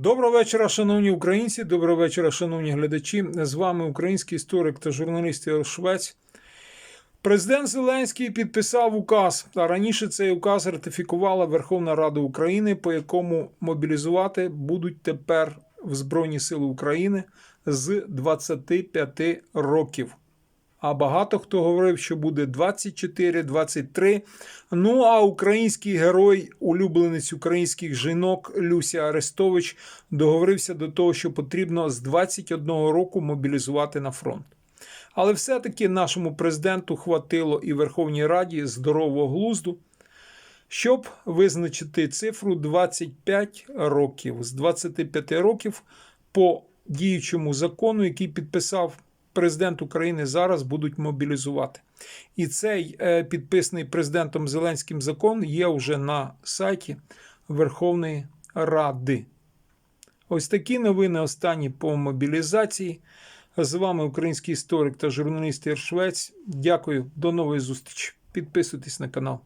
Доброго вечора, шановні українці. Доброго вечора, шановні глядачі. З вами український історик та журналіст Ігор Швець. Президент Зеленський підписав указ, а раніше цей указ ратифікувала Верховна Рада України, по якому мобілізувати будуть тепер в Збройні Сили України з 25 років. А багато хто говорив, що буде 24, 23. Ну а український герой, улюбленець українських жінок Люся Арестович договорився до того, що потрібно з 21 року мобілізувати на фронт. Але все-таки нашому президенту хватило і Верховній Раді здорового глузду, щоб визначити цифру 25 років. З 25 років по діючому закону, який підписав президент України, зараз будуть мобілізувати. І цей е, підписаний президентом Зеленським закон є вже на сайті Верховної Ради. Ось такі новини останні по мобілізації. З вами український історик та журналіст Ір Швець. Дякую, до нової зустрічі. Підписуйтесь на канал.